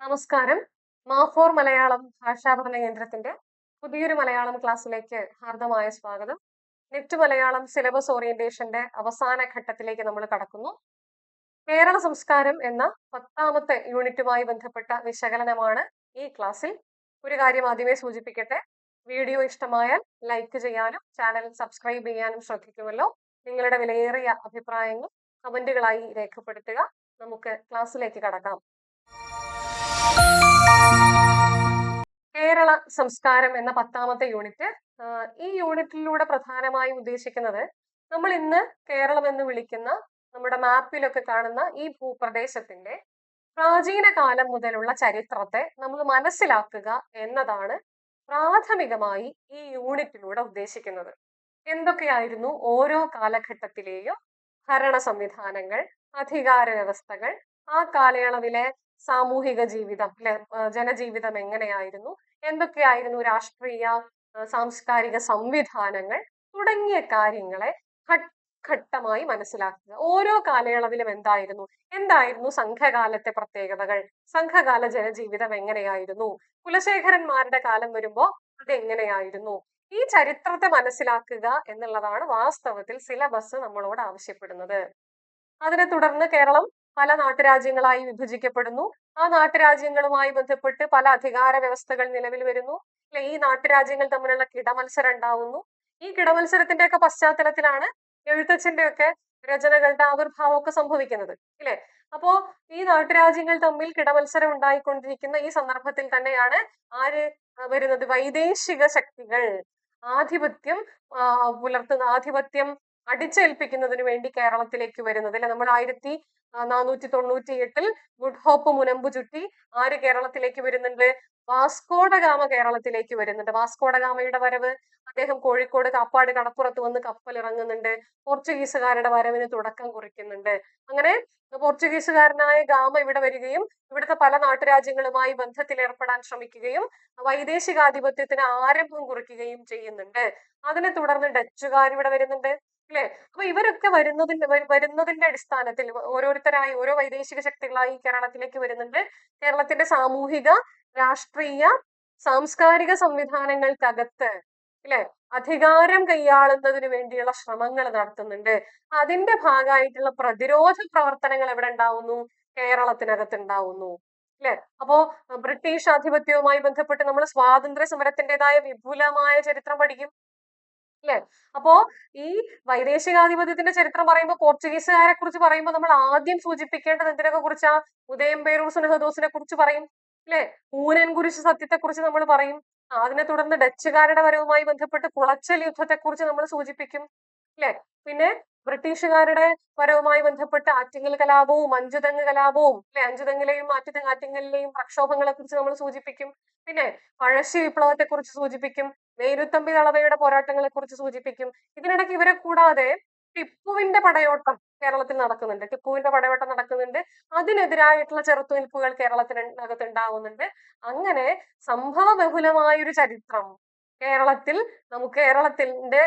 നമസ്കാരം. മാഫോർ മലയാളം ഭാഷാപഠന കേന്ദ്രത്തിന്റെ പുതിയൊരു മലയാളം ക്ലാസ്സിലേക്ക് ഹാർദമായ സ്വാഗതം. നെറ്റ് മലയാളം സിലബസ് ഓറിയന്റേഷന്റെ അവസാന ഘട്ടത്തിലേക്ക് നമ്മൾ കടക്കുന്നു. കേരള സംസ്കാരം എന്ന പത്താമത്തെ യൂണിറ്റുമായി ബന്ധപ്പെട്ട വിശകലനമാണ് ഈ ക്ലാസ്സിൽ. ഒരു കാര്യം ആദ്യമേ സൂചിപ്പിക്കട്ടെ. വീഡിയോ ഇഷ്ടമായാൽ ലൈക്ക് ചെയ്യാനും ചാനൽ സബ്സ്ക്രൈബ് ചെയ്യാനും ശ്രദ്ധിക്കുമല്ലോ. നിങ്ങളുടെ വിലയേറിയ അഭിപ്രായങ്ങൾ കമന്റുകളായി രേഖപ്പെടുത്തുക. നമുക്ക് ക്ലാസ്സിലേക്ക് കടക്കാം. കേരള സംസ്കാരം എന്ന പത്താമത്തെ യൂണിറ്റ്. ഈ യൂണിറ്റിലൂടെ പ്രധാനമായും ഉദ്ദേശിക്കുന്നത് നമ്മൾ ഇന്ന് കേരളം എന്ന് വിളിക്കുന്ന നമ്മുടെ മാപ്പിലൊക്കെ കാണുന്ന ഈ ഭൂപ്രദേശത്തിന്റെ പ്രാചീന കാലം മുതലുള്ള ചരിത്രത്തെ നമ്മൾ മനസ്സിലാക്കുക എന്നതാണ് പ്രാഥമികമായി ഈ യൂണിറ്റിലൂടെ ഉദ്ദേശിക്കുന്നത്. എന്തൊക്കെയായിരുന്നു ഓരോ കാലഘട്ടത്തിലെയും ഭരണ സംവിധാനങ്ങൾ അധികാര വ്യവസ്ഥകൾ ആ കാലയളവിലെ സാമൂഹിക ജീവിതം അല്ലെ ജനജീവിതം എങ്ങനെയായിരുന്നു? എന്തൊക്കെയായിരുന്നു രാഷ്ട്രീയ സാംസ്കാരിക സംവിധാനങ്ങൾ തുടങ്ങിയ കാര്യങ്ങളെ ഘട്ട് ഘട്ടമായി മനസ്സിലാക്കുക. ഓരോ കാലയളവിലും എന്തായിരുന്നു? എന്തായിരുന്നു സംഘകാലത്തെ പ്രത്യേകതകൾ? സംഘകാല ജനജീവിതം എങ്ങനെയായിരുന്നു? കുലശേഖരന്മാരുടെ കാലം വരുമ്പോ അതെങ്ങനെയായിരുന്നു? ഈ ചരിത്രത്തെ മനസ്സിലാക്കുക എന്നുള്ളതാണ് വാസ്തവത്തിൽ സിലബസ് നമ്മളോട് ആവശ്യപ്പെടുന്നത്. അതിനെ തുടർന്ന് കേരളം പല നാട്ടുരാജ്യങ്ങളായി വിഭജിക്കപ്പെടുന്നു. ആ നാട്ടുരാജ്യങ്ങളുമായി ബന്ധപ്പെട്ട് പല അധികാര വ്യവസ്ഥകൾ നിലവിൽ വരുന്നു. അല്ലെ ഈ നാട്ടുരാജ്യങ്ങൾ തമ്മിലുള്ള കിടമത്സരം ഉണ്ടാവുന്നു. ഈ കിടമത്സരത്തിന്റെ ഒക്കെ പശ്ചാത്തലത്തിലാണ് എഴുത്തച്ഛന്റെ ഒക്കെ രചനകളുടെ ആവിർഭാവം ഒക്കെ സംഭവിക്കുന്നത്. ഇല്ലേ അപ്പോ ഈ നാട്ടുരാജ്യങ്ങൾ തമ്മിൽ കിടമത്സരം ഉണ്ടായിക്കൊണ്ടിരിക്കുന്ന ഈ സന്ദർഭത്തിൽ തന്നെയാണ് ആര് വരുന്നത്? വൈദേശിക ശക്തികൾ. ആധിപത്യം പുലർത്തുന്ന ആധിപത്യം അടിച്ചേൽപ്പിക്കുന്നതിന് വേണ്ടി കേരളത്തിലേക്ക് വരുന്നത് അല്ലെ? നമ്മൾ ആയിരത്തി നാനൂറ്റി തൊണ്ണൂറ്റി എട്ടിൽ ഗുഡ് ഹോപ്പ് മുനമ്പ് ചുറ്റി ആര് കേരളത്തിലേക്ക് വരുന്നുണ്ട്? വാസ്കോഡ ഗാമ കേരളത്തിലേക്ക് വരുന്നുണ്ട്. വാസ്കോഡഗാമയുടെ വരവ് അദ്ദേഹം കോഴിക്കോട് കാപ്പാട് കടപ്പുറത്ത് വന്ന് കപ്പൽ ഇറങ്ങുന്നുണ്ട് പോർച്ചുഗീസുകാരുടെ വരവിന് തുടക്കം കുറിക്കുന്നുണ്ട്. അങ്ങനെ പോർച്ചുഗീസുകാരനായ ഗാമ ഇവിടെ വരികയും ഇവിടുത്തെ പല നാട്ടുരാജ്യങ്ങളുമായി ബന്ധത്തിൽ ഏർപ്പെടാൻ ശ്രമിക്കുകയും വൈദേശികാധിപത്യത്തിന് ആരംഭം കുറിക്കുകയും ചെയ്യുന്നുണ്ട്. അതിനെ തുടർന്ന് ഡച്ചുകാർ ഇവിടെ വരുന്നുണ്ട്. അല്ലെ? അപ്പൊ ഇവരൊക്കെ വരുന്നതിന്റെ വരു- വരുന്നതിന്റെ അടിസ്ഥാനത്തിൽ ഓരോരുത്തരായി ഓരോ വൈദേശിക ശക്തികളായി കേരളത്തിലേക്ക് വരുന്നുണ്ട്. കേരളത്തിന്റെ സാമൂഹിക രാഷ്ട്രീയ സാംസ്കാരിക സംവിധാനങ്ങൾക്കകത്ത് അല്ലെ അധികാരം കൈയാളുന്നതിന് വേണ്ടിയുള്ള ശ്രമങ്ങൾ നടത്തുന്നുണ്ട്. അതിന്റെ ഭാഗമായിട്ടുള്ള പ്രതിരോധ പ്രവർത്തനങ്ങൾ എവിടെ ഉണ്ടാവുന്നു? കേരളത്തിനകത്ത് ഉണ്ടാവുന്നു അല്ലെ അപ്പോ ബ്രിട്ടീഷ് ആധിപത്യവുമായി ബന്ധപ്പെട്ട് നമ്മൾ സ്വാതന്ത്ര്യ സമരത്തിന്റെതായ വിപുലമായ ചരിത്രം പഠിക്കും. അല്ലെ അപ്പോ ഈ വൈദേശികാധിപത്യത്തിന്റെ ചരിത്രം പറയുമ്പോൾ പോർച്ചുഗീസുകാരെ കുറിച്ച് പറയുമ്പോൾ നമ്മൾ ആദ്യം സൂചിപ്പിക്കേണ്ടത് എന്തിനൊക്കെ കുറിച്ചാ? ഉദയം പേരൂർ സുനഹദോസിനെ കുറിച്ച് പറയും. അല്ലെ ഊനൻ കുരിശ് സത്യത്തെ കുറിച്ച് നമ്മൾ പറയും. അതിനെ തുടർന്ന് ഡച്ചുകാരുടെ വരവുമായി ബന്ധപ്പെട്ട് കുളച്ചൽ യുദ്ധത്തെക്കുറിച്ച് നമ്മൾ സൂചിപ്പിക്കും. അല്ലെ പിന്നെ ബ്രിട്ടീഷുകാരുടെ വരവുമായി ബന്ധപ്പെട്ട് ആറ്റിങ്ങൽ കലാപവും അഞ്ചുതെങ്ങ് കലാപവും അല്ലെ അഞ്ചുതെങ്ങിലെയും ആറ്റുതെങ്ങ് ആറ്റിങ്ങലിലെയും പ്രക്ഷോഭങ്ങളെ കുറിച്ച് നമ്മൾ സൂചിപ്പിക്കും. പിന്നെ പഴശ്ശി വിപ്ലവത്തെ കുറിച്ച് സൂചിപ്പിക്കും. നേരുത്തമ്പി തളവയുടെ പോരാട്ടങ്ങളെ കുറിച്ച് സൂചിപ്പിക്കും. ഇതിനിടയ്ക്ക് ഇവരെ കൂടാതെ ടിപ്പുവിന്റെ പടയോട്ടം കേരളത്തിൽ നടക്കുന്നുണ്ട്. ടിപ്പുവിന്റെ പടയോട്ടം നടക്കുന്നുണ്ട്. അതിനെതിരായിട്ടുള്ള ചെറുത്തുനിൽപ്പുകൾ കേരളത്തിനകത്ത് ഉണ്ടാവുന്നുണ്ട് അങ്ങനെ സംഭവ ബഹുലമായൊരു ചരിത്രം കേരളത്തിൽ നമുക്ക് കേരളത്തിന്റെ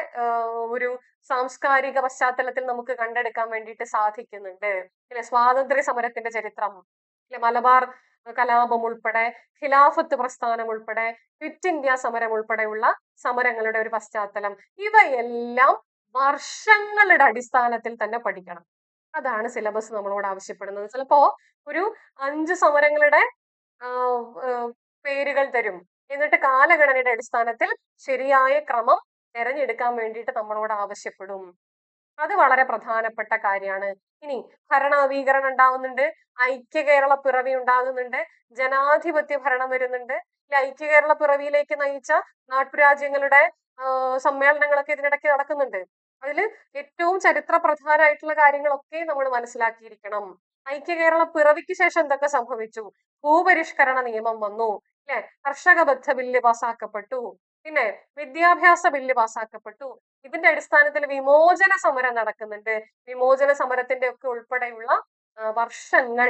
ഒരു സാംസ്കാരിക പശ്ചാത്തലത്തിൽ നമുക്ക് കണ്ടെടുക്കാൻ വേണ്ടിയിട്ട് സാധിക്കുന്നുണ്ട്. പിന്നെ സ്വാതന്ത്ര്യ സമരത്തിന്റെ ചരിത്രം. അല്ലെ മലബാർ കലാപം ഉൾപ്പെടെ ഖിലാഫത്ത് പ്രസ്ഥാനം ഉൾപ്പെടെ ക്വിറ്റ് ഇന്ത്യ സമരം ഉൾപ്പെടെയുള്ള സമരങ്ങളുടെ ഒരു പശ്ചാത്തലം. ഇവയെല്ലാം വർഷങ്ങളുടെ അടിസ്ഥാനത്തിൽ തന്നെ പഠിക്കണം. അതാണ് സിലബസ് നമ്മളോട് ആവശ്യപ്പെടുന്നത്. ചിലപ്പോ ഒരു അഞ്ച് സമരങ്ങളുടെ പേരുകൾ തരും. എന്നിട്ട് കാലഘടനയുടെ അടിസ്ഥാനത്തിൽ ശരിയായ ക്രമം തിരഞ്ഞെടുക്കാൻ വേണ്ടിയിട്ട് നമ്മളോട് ആവശ്യപ്പെടും. അത് വളരെ പ്രധാനപ്പെട്ട കാര്യമാണ്. ഇനി ഭരണവീകരണം ഉണ്ടാവുന്നുണ്ട്. ഐക്യ കേരള പിറവി ഉണ്ടാകുന്നുണ്ട്. ജനാധിപത്യ ഭരണം വരുന്നുണ്ട്. ഈ ഐക്യ കേരള പിറവിയിലേക്ക് നയിച്ച നാട്ടുരാജ്യങ്ങളുടെ സമ്മേളനങ്ങളൊക്കെ ഇതിനിടയ്ക്ക് നടക്കുന്നുണ്ട്. അതിൽ ഏറ്റവും ചരിത്ര പ്രധാനമായിട്ടുള്ള കാര്യങ്ങളൊക്കെ നമ്മൾ മനസ്സിലാക്കിയിരിക്കണം. ഐക്യ കേരള പിറവിക്ക് ശേഷം എന്തൊക്കെ സംഭവിച്ചു? ഭൂപരിഷ്കരണ നിയമം വന്നു. അല്ലെ കർഷക ബദ്ധ ബില്ല് പാസ്സാക്കപ്പെട്ടു പിന്നെ വിദ്യാഭ്യാസ ബില്ല് പാസ്സാക്കപ്പെട്ടു ഇതിന്റെ അടിസ്ഥാനത്തിൽ വിമോചന സമരം നടക്കുന്നുണ്ട്. വിമോചന സമരത്തിന്റെ ഒക്കെ ഉൾപ്പെടെയുള്ള വർഷങ്ങൾ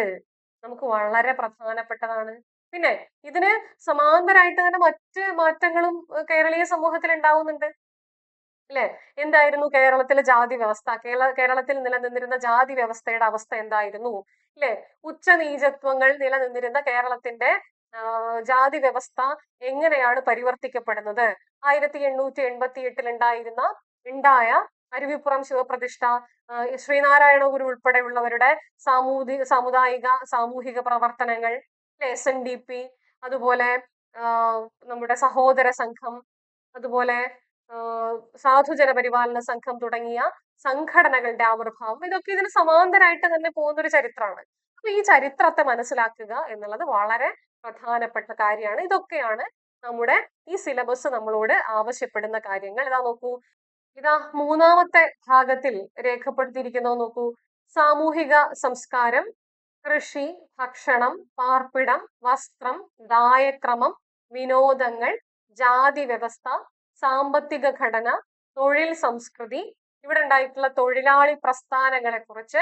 നമുക്ക് വളരെ പ്രധാനപ്പെട്ടതാണ്. പിന്നെ ഇതിന് സമാന്തരമായിട്ട് തന്നെ മറ്റ് മാറ്റങ്ങളും കേരളീയ സമൂഹത്തിൽ ഉണ്ടാവുന്നുണ്ട് അല്ലെ എന്തായിരുന്നു കേരളത്തിലെ ജാതി വ്യവസ്ഥ? കേരള കേരളത്തിൽ നിലനിന്നിരുന്ന ജാതി വ്യവസ്ഥയുടെ അവസ്ഥ എന്തായിരുന്നു? അല്ലെ ഉച്ചനീചത്വങ്ങൾ നിലനിന്നിരുന്ന കേരളത്തിന്റെ ജാതി വ്യവസ്ഥ എങ്ങനെയാണ് പരിവർത്തിക്കപ്പെടുന്നത്? ആയിരത്തി എണ്ണൂറ്റി എൺപത്തി എട്ടിൽ ഉണ്ടായിരുന്ന ഉണ്ടായ അരുവിപ്പുറം ശിവപ്രതിഷ്ഠ ശ്രീനാരായണ ഗുരു ഉൾപ്പെടെയുള്ളവരുടെ സാമൂഹിക സാമുദായിക സാമൂഹിക പ്രവർത്തനങ്ങൾ എസ് എൻ ഡി പി അതുപോലെ നമ്മുടെ സഹോദര സംഘം അതുപോലെ സാധുജന പരിപാലന സംഘം തുടങ്ങിയ സംഘടനകളുടെ ആവിർഭാവം. ഇതൊക്കെ ഇതിന് സമാന്തരമായിട്ട് തന്നെ പോകുന്ന ഒരു ചരിത്രമാണ്. അപ്പൊ ഈ ചരിത്രത്തെ മനസ്സിലാക്കുക എന്നുള്ളത് വളരെ പ്രധാനപ്പെട്ട കാര്യമാണ്. ഇതൊക്കെയാണ് നമ്മുടെ ഈ സിലബസ് നമ്മളോട് ആവശ്യപ്പെടുന്ന കാര്യങ്ങൾ. ഇതാ നോക്കൂ. ഇതാ മൂന്നാമത്തെ ഭാഗത്തിൽ രേഖപ്പെടുത്തിയിരിക്കുന്നത് നോക്കൂ. സാമൂഹിക സംസ്കാരം കൃഷി ഭക്ഷണം പാർപ്പിടം വസ്ത്രം ദായക്രമം വിനോദങ്ങൾ ജാതി വ്യവസ്ഥ സാമ്പത്തിക ഘടന തൊഴിൽ സംസ്കൃതി ഇവിടെ ഉണ്ടായിട്ടുള്ള തൊഴിലാളി പ്രസ്ഥാനങ്ങളെ കുറിച്ച്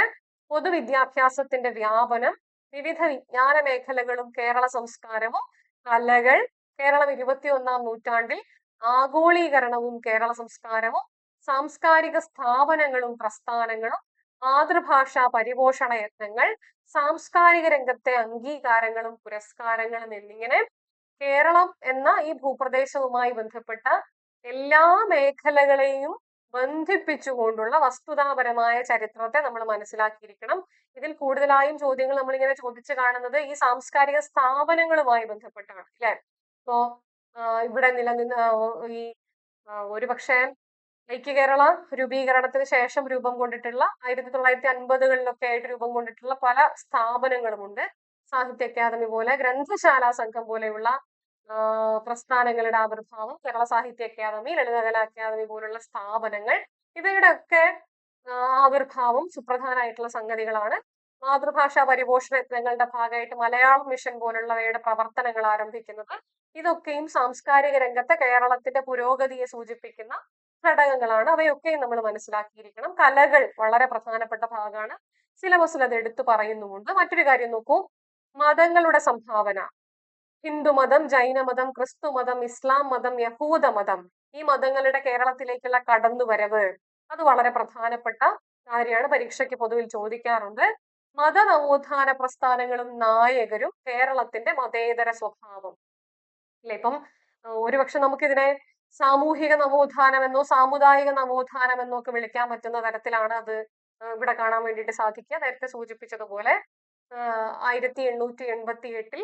പൊതുവിദ്യാഭ്യാസത്തിന്റെ വ്യാപനം വിവിധ വിജ്ഞാന മേഖലകളും കേരള സംസ്കാരവും കലകൾ കേരളം ഇരുപത്തിയൊന്നാം നൂറ്റാണ്ടിൽ ആഗോളീകരണവും കേരള സംസ്കാരവും സാംസ്കാരിക സ്ഥാപനങ്ങളും പ്രസ്ഥാനങ്ങളും മാതൃഭാഷാ പരിപോഷണ യത്നങ്ങൾ സാംസ്കാരിക രംഗത്തെ അംഗീകാരങ്ങളും പുരസ്കാരങ്ങളും എന്നിങ്ങനെ കേരളം എന്ന ഈ ഭൂപ്രദേശവുമായി ബന്ധപ്പെട്ട എല്ലാ മേഖലകളെയും ബന്ധിപ്പിച്ചുകൊണ്ടുള്ള വസ്തുതാപരമായ ചരിത്രത്തെ നമ്മൾ മനസ്സിലാക്കിയിരിക്കണം. ഇതിൽ കൂടുതലായും ചോദ്യങ്ങൾ നമ്മൾ ഇങ്ങനെ ചോദിച്ചു കാണുന്നത് ഈ സാംസ്കാരിക സ്ഥാപനങ്ങളുമായി ബന്ധപ്പെട്ടാണ് അല്ലെ ഇപ്പോ ഇവിടെ നിലനിന്ന് ഈ ഒരുപക്ഷെ ഐക്യ കേരള രൂപീകരണത്തിന് ശേഷം രൂപം കൊണ്ടിട്ടുള്ള ആയിരത്തി തൊള്ളായിരത്തി അൻപതുകളിലൊക്കെ ആയിട്ട് രൂപം കൊണ്ടിട്ടുള്ള പല സ്ഥാപനങ്ങളുമുണ്ട്. സാഹിത്യ അക്കാദമി പോലെ ഗ്രന്ഥശാല സംഘം പോലെയുള്ള പ്രസ്ഥാനങ്ങളുടെ ആവിർഭാവം കേരള സാഹിത്യ അക്കാദമി ലളിതകലാ അക്കാദമി പോലുള്ള സ്ഥാപനങ്ങൾ ഇവയുടെ ഒക്കെ ആവിർഭാവം സുപ്രധാനമായിട്ടുള്ള സംഗതികളാണ്. മാതൃഭാഷാ പരിപോഷണ യത്നങ്ങളുടെ ഭാഗമായിട്ട് മലയാളം മിഷൻ പോലുള്ളവയുടെ പ്രവർത്തനങ്ങൾ ആരംഭിക്കുന്നത് ഇതൊക്കെയും സാംസ്കാരിക രംഗത്തെ കേരളത്തിന്റെ പുരോഗതിയെ സൂചിപ്പിക്കുന്ന ഘടകങ്ങളാണ്. അവയൊക്കെയും നമ്മൾ മനസ്സിലാക്കിയിരിക്കണം. കലകൾ വളരെ പ്രധാനപ്പെട്ട ഭാഗമാണ്. സിലബസിൽ അത് എടുത്തു പറയുന്നുമുണ്ട്. മറ്റൊരു കാര്യം നോക്കൂ. മതങ്ങളുടെ സംഭാവന. ഹിന്ദുമതം ജൈനമതം ക്രിസ്തുമതം ഇസ്ലാം മതം യഹൂദ മതം ഈ മതങ്ങളുടെ കേരളത്തിലേക്കുള്ള കടന്നുവരവ്. അത് വളരെ പ്രധാനപ്പെട്ട കാര്യമാണ്. പരീക്ഷയ്ക്ക് പൊതുവിൽ ചോദിക്കാറുണ്ട്. മത നവോത്ഥാന പ്രസ്ഥാനങ്ങളും നായകരും കേരളത്തിന്റെ മതേതര സ്വഭാവം. അല്ലെ? ഇപ്പം ഒരുപക്ഷെ നമുക്കിതിനെ സാമൂഹിക നവോത്ഥാനമെന്നോ സാമുദായിക നവോത്ഥാനമെന്നോ ഒക്കെ വിളിക്കാൻ പറ്റുന്ന തരത്തിലാണ് അത് ഇവിടെ കാണാൻ വേണ്ടിയിട്ട് സാധിക്കുക. നേരത്തെ സൂചിപ്പിച്ചതുപോലെ ആയിരത്തി എണ്ണൂറ്റി എൺപത്തി എട്ടിൽ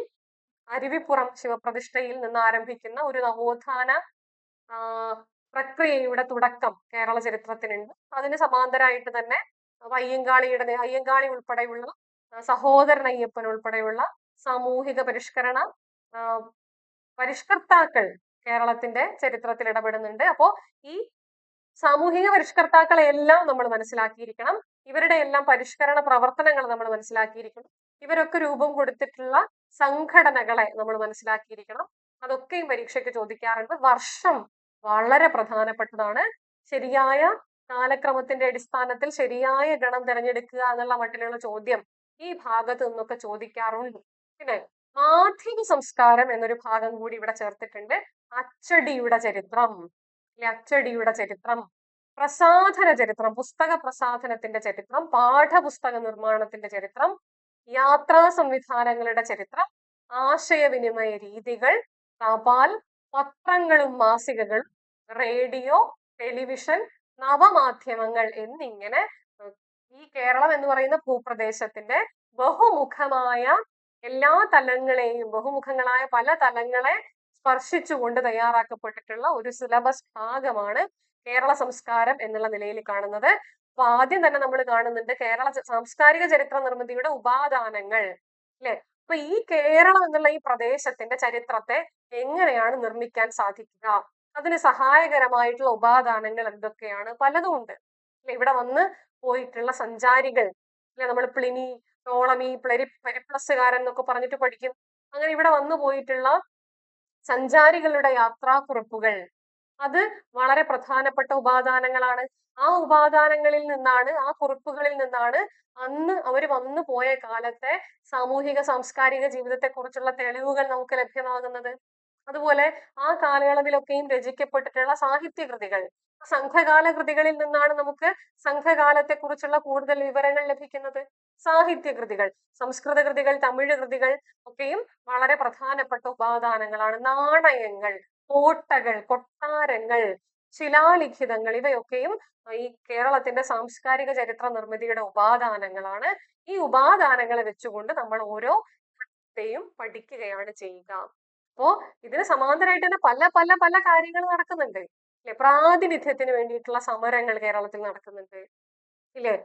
അരുവിപ്പുറം ശിവപ്രതിഷ്ഠയിൽ നിന്ന് ആരംഭിക്കുന്ന ഒരു നവോത്ഥാന പ്രക്രിയയുടെ തുടക്കം കേരള ചരിത്രത്തിനുണ്ട്. അതിന് സമാന്തരമായിട്ട് തന്നെ അയ്യങ്കാളിയുടെ അയ്യങ്കാളി ഉൾപ്പെടെയുള്ള സഹോദരൻ അയ്യപ്പൻ ഉൾപ്പെടെയുള്ള സാമൂഹിക പരിഷ്കരണ പരിഷ്കർത്താക്കൾ കേരളത്തിന്റെ ചരിത്രത്തിൽ ഇടപെടുന്നുണ്ട്. അപ്പോ ഈ സാമൂഹിക പരിഷ്കർത്താക്കളെ എല്ലാം നമ്മൾ മനസ്സിലാക്കിയിരിക്കണം. ഇവരുടെ എല്ലാം പരിഷ്കരണ പ്രവർത്തനങ്ങൾ നമ്മൾ മനസ്സിലാക്കിയിരിക്കണം. ഇവരൊക്കെ രൂപം കൊടുത്തിട്ടുള്ള സംഘടനകളെ നമ്മൾ മനസ്സിലാക്കിയിരിക്കണം. അതൊക്കെയും പരീക്ഷയ്ക്ക് ചോദിക്കാറുണ്ട്. വർഷം വളരെ പ്രധാനപ്പെട്ടതാണ്. ശരിയായ കാലക്രമത്തിന്റെ അടിസ്ഥാനത്തിൽ ശരിയായ ഗണം തിരഞ്ഞെടുക്കുക എന്നുള്ള മട്ടിലുള്ള ചോദ്യം ഈ ഭാഗത്ത് നിന്നൊക്കെ ചോദിക്കാറുണ്ട്. പിന്നെ മാധ്യമ സംസ്കാരം എന്നൊരു ഭാഗം കൂടി ഇവിടെ ചേർത്തിട്ടുണ്ട്. അച്ചടിയുടെ ചരിത്രം. അച്ചടിയുടെ ചരിത്രം. പ്രസാധന ചരിത്രം. പുസ്തക പ്രസാധനത്തിന്റെ ചരിത്രം. പാഠപുസ്തക നിർമ്മാണത്തിന്റെ ചരിത്രം. യാത്രാ സംവിധാനങ്ങളുടെ ചരിത്രം ആശയവിനിമയ രീതികൾ തപാൽ പത്രങ്ങളും മാസികകളും റേഡിയോ ടെലിവിഷൻ നവമാധ്യമങ്ങൾ എന്നിങ്ങനെ ഈ കേരളം എന്ന് പറയുന്ന ഭൂപ്രദേശത്തിന്റെ ബഹുമുഖമായ എല്ലാ തലങ്ങളെയും ബഹുമുഖങ്ങളായ പല തലങ്ങളെ സ്പർശിച്ചുകൊണ്ട് തയ്യാറാക്കപ്പെട്ടിട്ടുള്ള ഒരു സിലബസ് ഭാഗമാണ് കേരള സംസ്കാരം എന്നുള്ള നിലയിൽ കാണുന്നത്. അപ്പൊ ആദ്യം തന്നെ നമ്മൾ കാണുന്നുണ്ട് കേരള സാംസ്കാരിക ചരിത്ര നിർമ്മിതിയുടെ ഉപാദാനങ്ങൾ അല്ലെ അപ്പൊ ഈ കേരളം എന്നുള്ള ഈ പ്രദേശത്തിന്റെ ചരിത്രത്തെ എങ്ങനെയാണ് നിർമ്മിക്കാൻ സാധിക്കുക? അതിന് സഹായകരമായിട്ടുള്ള ഉപാദാനങ്ങൾ എന്തൊക്കെയാണ്? പലതും ഉണ്ട് അല്ലെ ഇവിടെ വന്ന് പോയിട്ടുള്ള സഞ്ചാരികൾ അല്ലെ നമ്മൾ പ്ലിനി ടോളമി പ്ലരി പെരിപ്ലസ്സുകാരൻ എന്നൊക്കെ പറഞ്ഞിട്ട് പഠിക്കും. അങ്ങനെ ഇവിടെ വന്നു പോയിട്ടുള്ള സഞ്ചാരികളുടെ യാത്രാക്കുറിപ്പുകൾ അത് വളരെ പ്രധാനപ്പെട്ട ഉപാദാനങ്ങളാണ്. ആ ഉപാദാനങ്ങളിൽ നിന്നാണ് ആ കുറിപ്പുകളിൽ നിന്നാണ് അന്ന് അവർ വന്നു പോയ കാലത്തെ സാമൂഹിക സാംസ്കാരിക ജീവിതത്തെ കുറിച്ചുള്ള തെളിവുകൾ നമുക്ക് ലഭ്യമാകുന്നത്. അതുപോലെ ആ കാലയളവിലൊക്കെയും രചിക്കപ്പെട്ടിട്ടുള്ള സാഹിത്യകൃതികൾ. സംഘകാല കൃതികളിൽ നിന്നാണ് നമുക്ക് സംഘകാലത്തെ കുറിച്ചുള്ള കൂടുതൽ വിവരങ്ങൾ ലഭിക്കുന്നത്. സാഹിത്യ കൃതികൾ സംസ്കൃത കൃതികൾ തമിഴ് കൃതികൾ ഒക്കെയും വളരെ പ്രധാനപ്പെട്ട ഉപാദാനങ്ങളാണ്. നാണയങ്ങൾ കോട്ടകൾ കൊട്ടാരങ്ങൾ ശിലാലിഖിതങ്ങൾ ഇവയൊക്കെയും ഈ കേരളത്തിന്റെ സാംസ്കാരിക ചരിത്ര നിർമ്മിതിയുടെ ഉപാദാനങ്ങളാണ്. ഈ ഉപാദാനങ്ങളെ വെച്ചുകൊണ്ട് നമ്മൾ ഓരോ ഘട്ടത്തെയും പഠിക്കുകയാണ് ചെയ്യുക. അപ്പോ ഇതിന് സമാന്തരമായിട്ട് തന്നെ പല പല പല കാര്യങ്ങൾ നടക്കുന്നുണ്ട്. അല്ലെ? പ്രാതിനിധ്യത്തിന് വേണ്ടിയിട്ടുള്ള സമരങ്ങൾ കേരളത്തിൽ നടക്കുന്നുണ്ട്. ഇല്ലേ?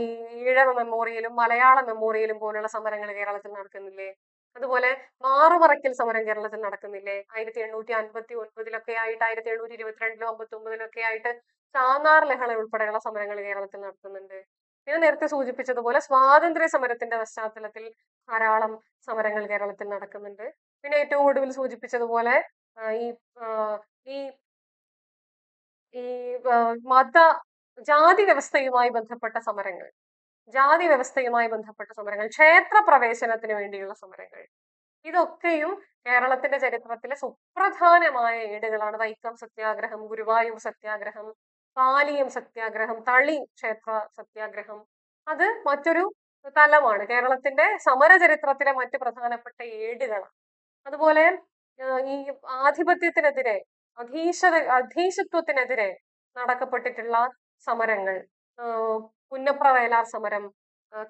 ഈ ഈഴവ മെമ്മോറിയലും മലയാള മെമ്മോറിയലും പോലുള്ള സമരങ്ങൾ കേരളത്തിൽ നടക്കുന്നില്ലേ? അതുപോലെ മാറുമറയ്ക്കൽ സമരം കേരളത്തിൽ നടക്കുന്നില്ലേ? ആയിരത്തി എണ്ണൂറ്റി അൻപത്തി ഒൻപതിലൊക്കെ ആയിട്ട് ആയിരത്തി എണ്ണൂറ്റി ഇരുപത്തിരണ്ടിലും അമ്പത്തി ഒമ്പതിലൊക്കെ ആയിട്ട് ചാന്നാർ ലഹള ഉൾപ്പെടെയുള്ള സമരങ്ങൾ കേരളത്തിൽ നടത്തുന്നുണ്ട് ഞാൻ നേരത്തെ സൂചിപ്പിച്ചതുപോലെ സ്വാതന്ത്ര്യ സമരത്തിന്റെ പശ്ചാത്തലത്തിൽ ധാരാളം സമരങ്ങൾ കേരളത്തിൽ നടക്കുന്നുണ്ട്. പിന്നെ ഏറ്റവും ഒടുവിൽ സൂചിപ്പിച്ചതുപോലെ ഈ ഈ ഈ മത ജാതി വ്യവസ്ഥയുമായി ബന്ധപ്പെട്ട സമരങ്ങൾ. ജാതി വ്യവസ്ഥയുമായി ബന്ധപ്പെട്ട സമരങ്ങൾ ക്ഷേത്ര പ്രവേശനത്തിന് വേണ്ടിയുള്ള സമരങ്ങൾ. ഇതൊക്കെയും കേരളത്തിന്റെ ചരിത്രത്തിലെ സുപ്രധാനമായ ഏടുകളാണ്. വൈക്കം സത്യാഗ്രഹം ഗുരുവായൂർ സത്യാഗ്രഹം പാലിയം സത്യാഗ്രഹം തളി ക്ഷേത്ര സത്യാഗ്രഹം. അത് മറ്റൊരു തലമാണ്. കേരളത്തിന്റെ സമര ചരിത്രത്തിലെ മറ്റ് പ്രധാനപ്പെട്ട ഏടുകളാണ്. അതുപോലെ ഈ ആധിപത്യത്തിനെതിരെ അധീശത അധീശത്വത്തിനെതിരെ നടക്കപ്പെട്ടിട്ടുള്ള സമരങ്ങൾ പുന്നപ്ര വയലാർ സമരം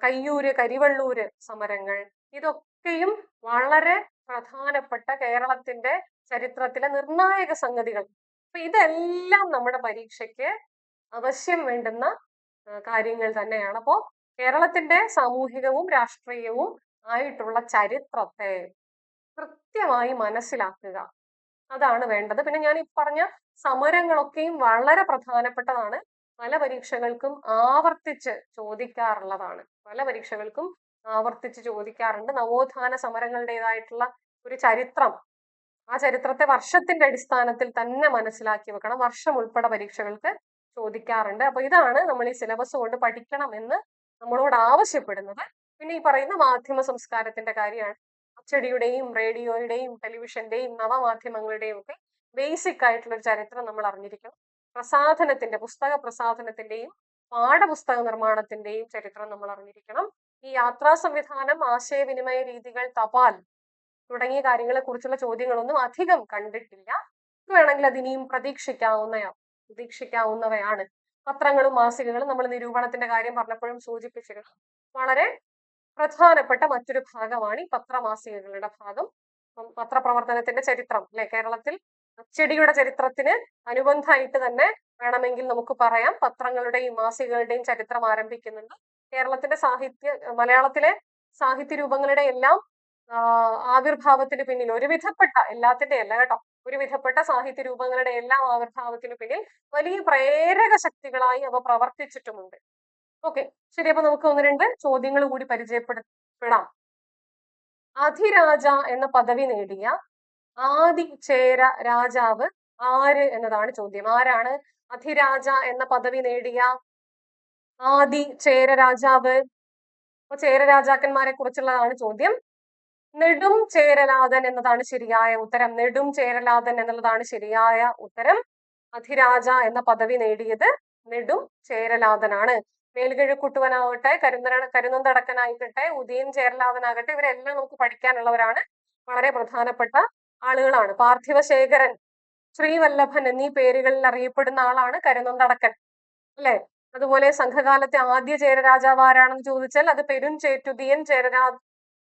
കയ്യൂര് കരിവള്ളൂര് സമരങ്ങൾ ഇതൊക്കെയും വളരെ പ്രധാനപ്പെട്ട കേരളത്തിന്റെ ചരിത്രത്തിലെ നിർണായക സംഗതികൾ. അപ്പൊ ഇതെല്ലാം നമ്മുടെ പരീക്ഷയ്ക്ക് അവശ്യം വേണ്ടുന്ന കാര്യങ്ങൾ തന്നെയാണ്. അപ്പോ കേരളത്തിന്റെ സാമൂഹികവും രാഷ്ട്രീയവും ആയിട്ടുള്ള ചരിത്രത്തെ കൃത്യമായി മനസ്സിലാക്കുക. അതാണ് വേണ്ടത്. പിന്നെ ഞാൻ ഈ പറഞ്ഞ സമരങ്ങളൊക്കെയും വളരെ പ്രധാനപ്പെട്ടതാണ്. പല പരീക്ഷകൾക്കും ആവർത്തിച്ച് ചോദിക്കാറുള്ളതാണ്. പല പരീക്ഷകൾക്കും ആവർത്തിച്ച് ചോദിക്കാറുണ്ട്. നവോത്ഥാന സമരങ്ങളുടേതായിട്ടുള്ള ഒരു ചരിത്രം. ആ ചരിത്രത്തെ വർഷത്തിന്റെ അടിസ്ഥാനത്തിൽ തന്നെ മനസ്സിലാക്കി വെക്കണം. വർഷം ഉൾപ്പെടെ പരീക്ഷകൾക്ക് ചോദിക്കാറുണ്ട്. അപ്പൊ ഇതാണ് നമ്മൾ ഈ സിലബസ് കൊണ്ട് പഠിക്കണം എന്ന് നമ്മളോട് ആവശ്യപ്പെടുന്നത്. പിന്നെ ഈ പറയുന്ന മാധ്യമ സംസ്കാരത്തിന്റെ കാര്യമാണ്. അച്ചടിയുടെയും റേഡിയോയുടെയും ടെലിവിഷന്റെയും നവമാധ്യമങ്ങളുടെയും ഒക്കെ ബേസിക് ആയിട്ടുള്ള ഒരു ചരിത്രം നമ്മൾ അറിഞ്ഞിരിക്കണം. പ്രസാധനത്തിന്റെ പുസ്തക പ്രസാധനത്തിന്റെയും പാഠപുസ്തക നിർമ്മാണത്തിന്റെയും ചരിത്രം നമ്മൾ അറിഞ്ഞിരിക്കണം. ഈ യാത്രാ സംവിധാനം ആശയവിനിമയ രീതികൾ തപാൽ തുടങ്ങിയ കാര്യങ്ങളെ കുറിച്ചുള്ള ചോദ്യങ്ങളൊന്നും അധികം കണ്ടിട്ടില്ല. വേണമെങ്കിൽ അതിനിയും പ്രതീക്ഷിക്കാവുന്ന പ്രതീക്ഷിക്കാവുന്നവയാണ്. പത്രങ്ങളും മാസികകളും നമ്മൾ നിരൂപണത്തിന്റെ കാര്യം പറഞ്ഞപ്പോഴും സൂചിപ്പിച്ചിരുന്നു. വളരെ പ്രധാനപ്പെട്ട മറ്റൊരു ഭാഗമാണ് ഈ പത്രമാസികകളുടെ ഭാഗം. പത്രപ്രവർത്തനത്തിന്റെ ചരിത്രം അല്ലെ? കേരളത്തിൽ അച്ചടിയുടെ ചരിത്രത്തിന് അനുബന്ധമായിട്ട് തന്നെ വേണമെങ്കിൽ നമുക്ക് പറയാം. പത്രങ്ങളുടെയും മാസികകളുടെയും ചരിത്രം ആരംഭിക്കുന്നുണ്ട്. കേരളത്തിന്റെ സാഹിത്യ മലയാളത്തിലെ സാഹിത്യ രൂപങ്ങളുടെ എല്ലാം ആവിർഭാവത്തിന് പിന്നിൽ ഒരുവിധപ്പെട്ട എല്ലാത്തിന്റെ അല്ല കേട്ടോ ഒരുവിധപ്പെട്ട സാഹിത്യ രൂപങ്ങളുടെ എല്ലാം ആവിർഭാവത്തിന് പിന്നിൽ വലിയ പ്രേരക ശക്തികളായി അവ പ്രവർത്തിച്ചിട്ടുമുണ്ട്. ഓക്കെ ശരി അപ്പൊ നമുക്ക് ഒന്ന് രണ്ട് ചോദ്യങ്ങൾ കൂടി പരിചയപ്പെടുത്താം അധിരാജ എന്ന പദവി നേടിയ ആദി ചേര രാജാവ് ആര് എന്നതാണ് ചോദ്യം. ആരാണ്? അധിരാജ എന്ന പദവി നേടിയ ആദി ചേര രാജാവ്. അപ്പൊ ചേര രാജാക്കന്മാരെ കുറിച്ചുള്ളതാണ് ചോദ്യം. നെടും ചേരലാതൻ എന്നതാണ് ശരിയായ ഉത്തരം. നെടും ചേരലാതൻ എന്നുള്ളതാണ് ശരിയായ ഉത്തരം. അധിരാജ എന്ന പദവി നേടിയത് നെടും ചേരലാതനാണ് മേൽകിഴക്കുട്ടുവനാവട്ടെ കരുന്തര കരുനന്തടക്കനായിക്കട്ടെ ഉദയൻ ചേരലാതനാകട്ടെ ഇവരെല്ലാം നമുക്ക് പഠിക്കാനുള്ളവരാണ്. വളരെ പ്രധാനപ്പെട്ട ആളുകളാണ്. പാർത്ഥിവശേഖരൻ ശ്രീവല്ലഭൻ എന്നീ പേരുകളിൽ അറിയപ്പെടുന്ന ആളാണ് കരുനന്തടക്കൻ. അല്ലെ? അതുപോലെ സംഘകാലത്തെ ആദ്യ ചേരരാജാവ് ആരാണെന്ന് ചോദിച്ചാൽ അത് പെരുംചേറ്റുതിയൻ ചേരരാ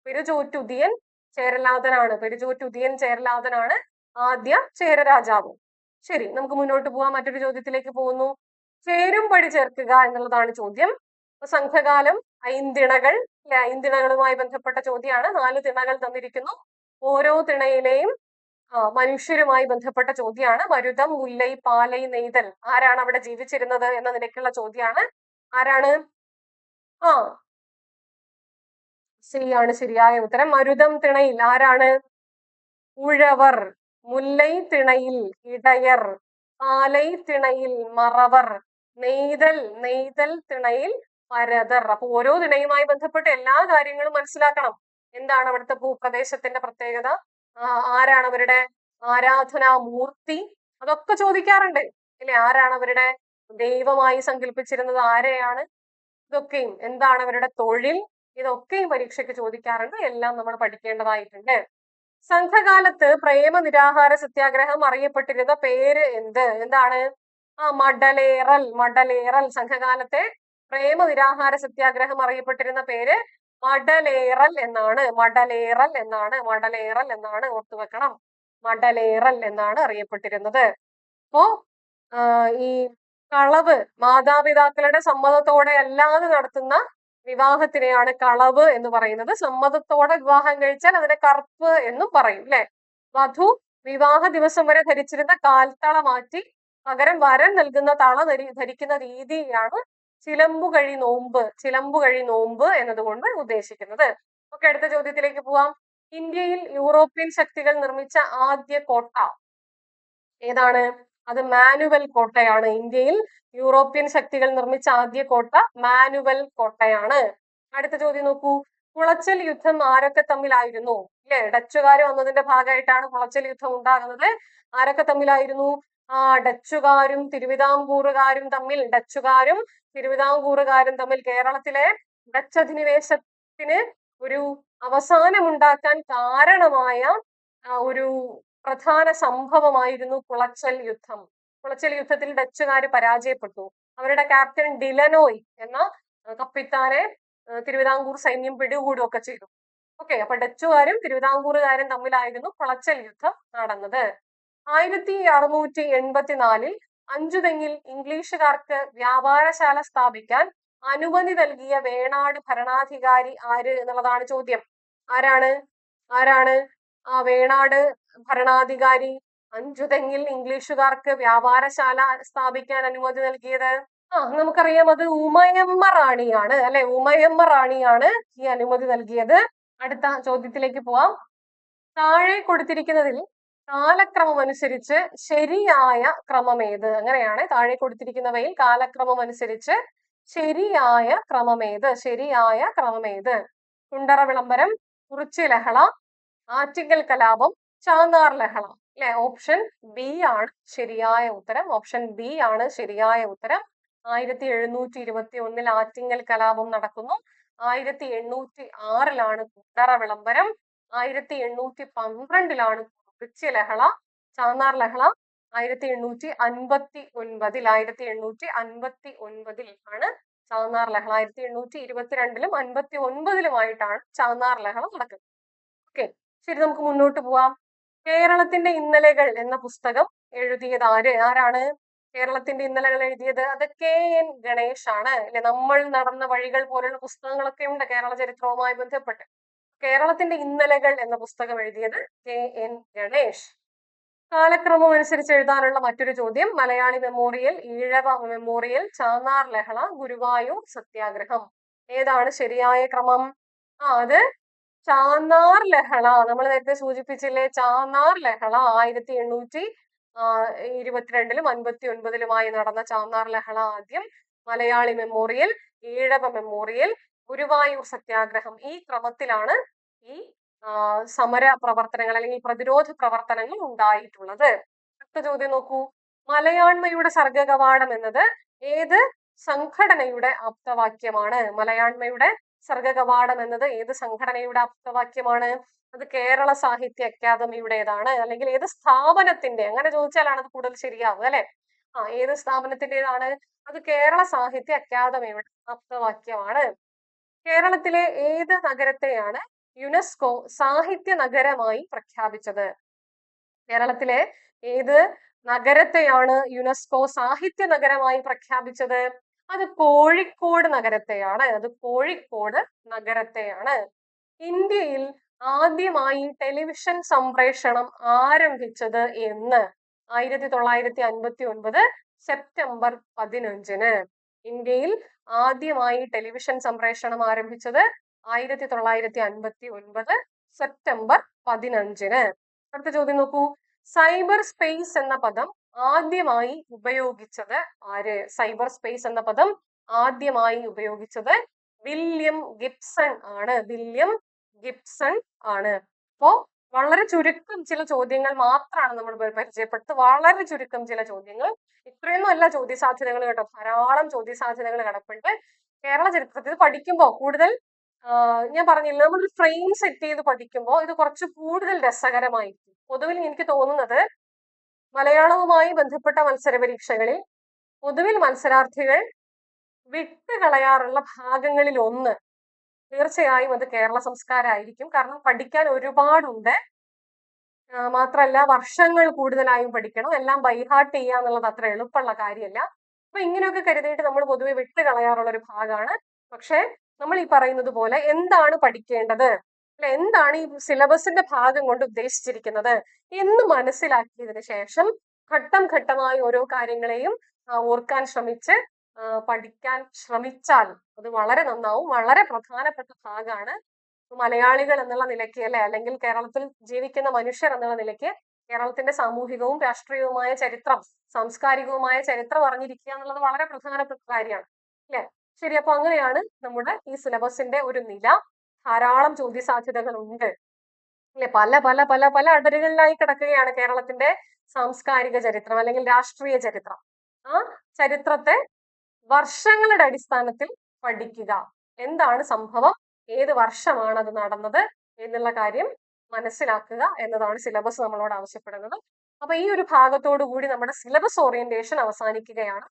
പെരുചോറ്റുതിയൻ ചേരലാതനാണ്. പെരുചോറ്റുതിയൻ ചേരലാതനാണ് ആദ്യ ചേരരാജാവ്. ശരി നമുക്ക് മുന്നോട്ട് പോവാം. മറ്റൊരു ചോദ്യത്തിലേക്ക് പോകുന്നു. ചേരുംപടി ചേർക്കുക എന്നുള്ളതാണ് ചോദ്യം. സംഘകാലം ഐന്തിണകൾ അല്ലെ? ഐന്തിണകളുമായി ബന്ധപ്പെട്ട ചോദ്യമാണ്. നാല് തിണകൾ തന്നിരിക്കുന്നു. ഓരോ തിണയിലെയും മനുഷ്യരുമായി ബന്ധപ്പെട്ട ചോദ്യമാണ് മരുതം മുല്ലൈ പാലൈ നെയ്തൽ. ആരാണ് അവിടെ ജീവിച്ചിരുന്നത് എന്ന നിലയ്ക്കുള്ള ചോദ്യമാണ് ആരാണ്? ആ. ശരിയാണ് ശരിയായ ഉത്തരം. മരുതം തിണയിൽ. ആരാണ്? ഉഴവർ. മുല്ലൈ തിണയിൽ. ഇടയർ. പാലൈ തിണയിൽ. മറവർ. നെയ്തൽ നെയ്തൽ തിണയിൽ. പരതർ. അപ്പൊ ഓരോ തിണയുമായി ബന്ധപ്പെട്ട് എല്ലാ കാര്യങ്ങളും മനസ്സിലാക്കണം. എന്താണ് അവിടുത്തെ ഭൂപ്രദേശത്തിന്റെ പ്രത്യേകത? ആരാണ് അവരുടെ ആരാധനാ മൂർത്തി? അതൊക്കെ ചോദിക്കാറുണ്ട്. അല്ലെ? ആരാണ് അവരുടെ ദൈവമായി സങ്കല്പിച്ചിരുന്നത്? ആരെയാണ്? ഇതൊക്കെയും. എന്താണ് അവരുടെ തൊഴിൽ? ഇതൊക്കെയും പരീക്ഷയ്ക്ക് ചോദിക്കാറുണ്ട്. എല്ലാം നമ്മൾ പഠിക്കേണ്ടതായിട്ടുണ്ട്. സംഘകാലത്ത് പ്രേമ നിരാഹാര സത്യാഗ്രഹം അറിയപ്പെട്ടിരുന്ന പേര് എന്ത്? എന്താണ്? ആ മഡലേറൽ മഡലേറൽ സംഘകാലത്തെ പ്രേമ നിരാഹാര സത്യാഗ്രഹം അറിയപ്പെട്ടിരുന്ന പേര് മഡലേറൽ എന്നാണ് മടലേറൽ എന്നാണ് മടലേറൽ എന്നാണ് ഓർത്തു വെക്കണം. മടലേറൽ എന്നാണ് അറിയപ്പെട്ടിരുന്നത്. അപ്പോ ഈ കളവ് മാതാപിതാക്കളുടെ സമ്മതത്തോടെ അല്ലാതെ നടത്തുന്ന വിവാഹത്തിനെയാണ് കളവ് എന്ന് പറയുന്നത്. സമ്മതത്തോടെ വിവാഹം കഴിച്ചാൽ അതിനെ കറുപ്പ് എന്നും പറയും അല്ലെ വധു വിവാഹ ദിവസം വരെ ധരിച്ചിരുന്ന കാൽത്തള മാറ്റി പകരം വരൻ നൽകുന്ന തള ധരി- ധരിക്കുന്ന രീതിയാണ് ചിലമ്പുകഴി നോമ്പ് ചിലമ്പുകഴി നോമ്പ് എന്നതുകൊണ്ട് ഉദ്ദേശിക്കുന്നത്. ഓക്കെ അടുത്ത ചോദ്യത്തിലേക്ക് പോവാം. ഇന്ത്യയിൽ യൂറോപ്യൻ ശക്തികൾ നിർമ്മിച്ച ആദ്യ കോട്ട ഏതാണ്? അത് മാനുവൽ കോട്ടയാണ്. ഇന്ത്യയിൽ യൂറോപ്യൻ ശക്തികൾ നിർമ്മിച്ച ആദ്യ കോട്ട മാനുവൽ കോട്ടയാണ്. അടുത്ത ചോദ്യം നോക്കൂ. കുളച്ചൽ യുദ്ധം ആരൊക്കെ തമ്മിലായിരുന്നു? അല്ലെ ഡച്ചുകാർ വന്നതിന്റെ ഭാഗമായിട്ടാണ് കുളച്ചൽ യുദ്ധം ഉണ്ടാകുന്നത്. ആരൊക്കെ തമ്മിലായിരുന്നു? ആ ഡച്ചുകാരും തിരുവിതാംകൂറുകാരും തമ്മിൽ ഡച്ചുകാരും തിരുവിതാംകൂറുകാരും തമ്മിൽ കേരളത്തിലെ ഡച്ച് അധിനിവേശത്തിന് ഒരു അവസാനമുണ്ടാക്കാൻ കാരണമായ ഒരു പ്രധാന സംഭവമായിരുന്നു കുളച്ചൽ യുദ്ധം. കുളച്ചൽ യുദ്ധത്തിൽ ഡച്ചുകാർ പരാജയപ്പെട്ടു. അവരുടെ ക്യാപ്റ്റൻ ഡിലനോയ് എന്ന കപ്പിത്താനെ തിരുവിതാംകൂർ സൈന്യം പിടികൂടുകയൊക്കെ ചെയ്തു. ഓക്കെ അപ്പൊ ഡച്ചുകാരും തിരുവിതാംകൂറുകാരും തമ്മിലായിരുന്നു കുളച്ചൽ യുദ്ധം നടന്നത്. ആയിരത്തി അറുന്നൂറ്റി എൺപത്തിനാലിൽ അഞ്ചുതെങ്ങിൽ ഇംഗ്ലീഷുകാർക്ക് വ്യാപാരശാല സ്ഥാപിക്കാൻ അനുമതി നൽകിയ വേണാട് ഭരണാധികാരി ആര് എന്നുള്ളതാണ് ചോദ്യം. ആരാണ്? ആരാണ്? ആ വേണാട് ഭരണാധികാരി അഞ്ചുതെങ്ങിൽ ഇംഗ്ലീഷുകാർക്ക് വ്യാപാരശാല സ്ഥാപിക്കാൻ അനുമതി നൽകിയത്? ആ നമുക്കറിയാം അത് ഉമയമ്മ റാണിയാണ് അല്ലെ? ഉമയമ്മ റാണിയാണ് ഈ അനുമതി നൽകിയത്. അടുത്ത ചോദ്യത്തിലേക്ക് പോവാം. താഴെ കൊടുത്തിരിക്കുന്നതിൽ കാലക്രമം അനുസരിച്ച് ശരിയായ ക്രമം ഏത് അങ്ങനെയാണ് താഴെ കൊടുത്തിരിക്കുന്നവയിൽ കാലക്രമം അനുസരിച്ച് ശരിയായ ക്രമമേത്? ശരിയായ ക്രമം ക്രമമേത്? കുണ്ടറ വിളംബരം കുറിച്ചി ലഹള ആറ്റിങ്ങൽ കലാപം ചാന്നാർ ലഹള. അല്ലെ? ഓപ്ഷൻ ബി ആണ് ശരിയായ ഉത്തരം. ഓപ്ഷൻ ബി ആണ് ശരിയായ ഉത്തരം. ആയിരത്തി എഴുന്നൂറ്റി ഇരുപത്തി ഒന്നിൽ ആറ്റിങ്ങൽ കലാപം നടക്കുന്നു. ആയിരത്തി എണ്ണൂറ്റി ആറിലാണ് കുണ്ടറ വിളംബരം. ആയിരത്തി എണ്ണൂറ്റി പന്ത്രണ്ടിലാണ് കുറിച്ചി ലഹള ചാന്നാർ ലഹള ആയിരത്തി എണ്ണൂറ്റി അൻപത്തി ഒൻപതിൽ ആയിരത്തി എണ്ണൂറ്റി അൻപത്തി ഒൻപതിൽ ആണ് ചാന്നാർ ലഹള. ആയിരത്തി എണ്ണൂറ്റി ഇരുപത്തിരണ്ടിലും അൻപത്തി ഒൻപതിലുമായിട്ടാണ് ചാന്നാർ ലഹള നടക്കുന്നത്. ഓക്കെ ശരി നമുക്ക് മുന്നോട്ട് പോവാം. കേരളത്തിന്റെ ഇന്നലകൾ എന്ന പുസ്തകം എഴുതിയത് ആര്? ആരാണ്? കേരളത്തിന്റെ ഇന്നലകൾ എഴുതിയത് അത് കെ. എൻ. ഗണേഷ് ആണ് അല്ലെ? നമ്മൾ നടന്ന വഴികൾ പോലുള്ള പുസ്തകങ്ങളൊക്കെ ഉണ്ട് കേരള ചരിത്രവുമായി ബന്ധപ്പെട്ട്. കേരളത്തിന്റെ ഇന്നലകൾ എന്ന പുസ്തകം എഴുതിയത് കെ എൻ ഗണേഷ്. കാലക്രമം അനുസരിച്ച് എഴുതാനുള്ള മറ്റൊരു ചോദ്യം മലയാളി മെമ്മോറിയൽ ഈഴവ മെമ്മോറിയൽ ചാന്നാർ ലഹള ഗുരുവായൂർ സത്യാഗ്രഹം. ഏതാണ് ശരിയായ ക്രമം? ആ അത് ചാന്നാർ ലഹള. നമ്മൾ നേരത്തെ സൂചിപ്പിച്ചില്ലേ ചാന്നാർ ലഹള ആയിരത്തി എണ്ണൂറ്റി ഇരുപത്തിരണ്ടിലും അൻപത്തി ഒൻപതിലുമായി നടന്ന ചാന്നാർ ലഹള ആദ്യം മലയാളി മെമ്മോറിയൽ ഈഴവ മെമ്മോറിയൽ ഗുരുവായൂർ സത്യാഗ്രഹം ഈ ക്രമത്തിലാണ് ഈ സമര പ്രവർത്തനങ്ങൾ അല്ലെങ്കിൽ പ്രതിരോധ പ്രവർത്തനങ്ങൾ ഉണ്ടായിട്ടുള്ളത്. അടുത്ത ചോദ്യം നോക്കൂ. മലയാണ്മയുടെ സർഗകവാടം എന്നത് ഏത് സംഘടനയുടെ ആപ്തവാക്യമാണ്? മലയാണ്മയുടെ സർഗകവാടം എന്നത് ഏത് സംഘടനയുടെ ആപ്തവാക്യമാണ്? അത് കേരള സാഹിത്യ അക്കാദമിയുടേതാണ് അല്ലെങ്കിൽ ഏത് സ്ഥാപനത്തിന്റെ അങ്ങനെ ചോദിച്ചാലാണ് അത് കൂടുതൽ ശരിയാവുക അല്ലെ? ആ ഏത് സ്ഥാപനത്തിന്റേതാണ് അത് കേരള സാഹിത്യ അക്കാദമിയുടെ ആപ്തവാക്യമാണ്. കേരളത്തിലെ ഏത് നഗരത്തെയാണ് യുനെസ്കോ സാഹിത്യ നഗരമായി പ്രഖ്യാപിച്ചത്? കേരളത്തിലെ ഏത് നഗരത്തെയാണ് യുനെസ്കോ സാഹിത്യ നഗരമായി പ്രഖ്യാപിച്ചത്? അത് കോഴിക്കോട് നഗരത്തെയാണ്. അത് കോഴിക്കോട് നഗരത്തെയാണ്. ഇന്ത്യയിൽ ആദ്യമായി ടെലിവിഷൻ സംപ്രേഷണം ആരംഭിച്ചത് എന്ന്. ആയിരത്തി തൊള്ളായിരത്തി അൻപത്തി ഒൻപത് സെപ്റ്റംബർ പതിനഞ്ചിന്. ഇന്ത്യയിൽ ആദ്യമായി ടെലിവിഷൻ സംപ്രേഷണം ആരംഭിച്ചത് ആയിരത്തി തൊള്ളായിരത്തി അൻപത്തി ഒൻപത് സെപ്റ്റംബർ പതിനഞ്ചിന്. അടുത്ത ചോദ്യം നോക്കൂ. സൈബർ സ്പേസ് എന്ന പദം ആദ്യമായി ഉപയോഗിച്ചത് ആര്? സൈബർ സ്പേസ് എന്ന പദം ആദ്യമായി ഉപയോഗിച്ചത് വില്യം ഗിബ്സൺ ആണ്. വില്യം ഗിബ്സൺ ആണ്. അപ്പോ വളരെ ചുരുക്കം ചില ചോദ്യങ്ങൾ മാത്രമാണ് നമ്മൾ പ- പരിചയപ്പെടുത്തുന്നത് വളരെ ചുരുക്കം ചില ചോദ്യങ്ങൾ. ഇത്രയൊന്നും അല്ല ചോദ്യ സാധ്യതകൾ കേട്ടോ. ധാരാളം ചോദ്യ സാധ്യതകൾ കിടപ്പുണ്ട്. കേരള ചരിത്രത്തിൽ പഠിക്കുമ്പോൾ കൂടുതൽ ഞാൻ പറഞ്ഞില്ല നമ്മളൊരു ഫ്രെയിം സെറ്റ് ചെയ്ത് പഠിക്കുമ്പോൾ ഇത് കുറച്ച് കൂടുതൽ രസകരമായിരിക്കും. പൊതുവിൽ എനിക്ക് തോന്നുന്നത് മലയാളവുമായി ബന്ധപ്പെട്ട മത്സര പരീക്ഷകളിൽ പൊതുവിൽ മത്സരാർത്ഥികൾ വിട്ടുകളയാറുള്ള ഭാഗങ്ങളിൽ ഒന്ന് തീർച്ചയായും അത് കേരള സംസ്കാരമായിരിക്കും കാരണം പഠിക്കാൻ ഒരുപാടുണ്ട്. മാത്രമല്ല വർഷങ്ങൾ കൂടുതലായും പഠിക്കണം. എല്ലാം ബൈഹാർട്ട് ചെയ്യുക എന്നുള്ളത് അത്ര എളുപ്പമുള്ള കാര്യമല്ല. അപ്പൊ ഇങ്ങനെയൊക്കെ കരുതിയിട്ട് നമ്മൾ പൊതുവെ വിട്ടുകളയാറുള്ള ഒരു ഭാഗമാണ്. പക്ഷേ നമ്മൾ ഈ പറയുന്നത് പോലെ എന്താണ് പഠിക്കേണ്ടത്? അല്ലെ എന്താണ് ഈ സിലബസിന്റെ ഭാഗം കൊണ്ട് ഉദ്ദേശിച്ചിരിക്കുന്നത്? എന്ന് മനസ്സിലാക്കിയതിന് ശേഷം ഘട്ടം ഘട്ടമായി ഓരോ കാര്യങ്ങളെയും ഓർക്കാൻ ശ്രമിച്ച് പഠിക്കാൻ ശ്രമിച്ചാൽ അത് വളരെ നന്നാവും. വളരെ പ്രധാനപ്പെട്ട ഭാഗമാണ് മലയാളികൾ എന്നുള്ള നിലയ്ക്ക് അല്ലെ? അല്ലെങ്കിൽ കേരളത്തിൽ ജീവിക്കുന്ന മനുഷ്യർ എന്നുള്ള നിലയ്ക്ക് കേരളത്തിന്റെ സാമൂഹികവും രാഷ്ട്രീയവുമായ ചരിത്രം സാംസ്കാരികവുമായ ചരിത്രം അറിഞ്ഞിരിക്കുക എന്നുള്ളത് വളരെ പ്രധാനപ്പെട്ട കാര്യമാണ് അല്ലെ? ശരി അപ്പൊ അങ്ങനെയാണ് നമ്മുടെ ഈ സിലബസിന്റെ ഒരു നില. ധാരാളം ചോദ്യ സാധ്യതകൾ ഉണ്ട് അല്ലെ? പല പല പല പല അടരുകളിലായി കിടക്കുകയാണ് കേരളത്തിന്റെ സാംസ്കാരിക ചരിത്രം അല്ലെങ്കിൽ രാഷ്ട്രീയ ചരിത്രം. ആ ചരിത്രത്തെ വർഷങ്ങളുടെ അടിസ്ഥാനത്തിൽ പഠിക്കുക. എന്താണ് സംഭവം? ഏത് വർഷമാണ് അത് നടന്നത് എന്നുള്ള കാര്യം മനസ്സിലാക്കുക എന്നതാണ് സിലബസ് നമ്മളോട് ആവശ്യപ്പെടുന്നത്. അപ്പൊ ഈ ഒരു ഭാഗത്തോടു കൂടി നമ്മുടെ സിലബസ് ഓറിയന്റേഷൻ അവസാനിക്കുകയാണ്.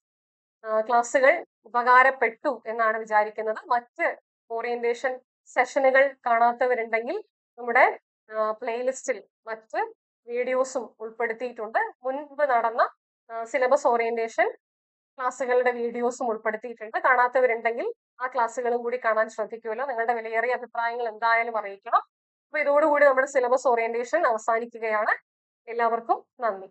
ക്ലാസ്സുകൾ ഉപകാരപ്പെട്ടു എന്നാണ് വിചാരിക്കുന്നത്. മറ്റ് ഓറിയന്റേഷൻ സെഷനുകൾ കാണാത്തവരുണ്ടെങ്കിൽ നമ്മുടെ പ്ലേലിസ്റ്റിൽ മറ്റ് വീഡിയോസും ഉൾപ്പെടുത്തിയിട്ടുണ്ട്. മുൻപ് നടന്ന സിലബസ് ഓറിയന്റേഷൻ ക്ലാസ്സുകളുടെ വീഡിയോസും ഉൾപ്പെടുത്തിയിട്ടുണ്ട്. കാണാത്തവരുണ്ടെങ്കിൽ ആ ക്ലാസ്സുകളും കൂടി കാണാൻ ശ്രദ്ധിക്കുമല്ലോ. നിങ്ങളുടെ വിലയേറിയ അഭിപ്രായങ്ങൾ എന്തായാലും അറിയിക്കണം. അപ്പൊ ഇതോടുകൂടി നമ്മുടെ സിലബസ് ഓറിയന്റേഷൻ അവസാനിക്കുകയാണ്. എല്ലാവർക്കും നന്ദി.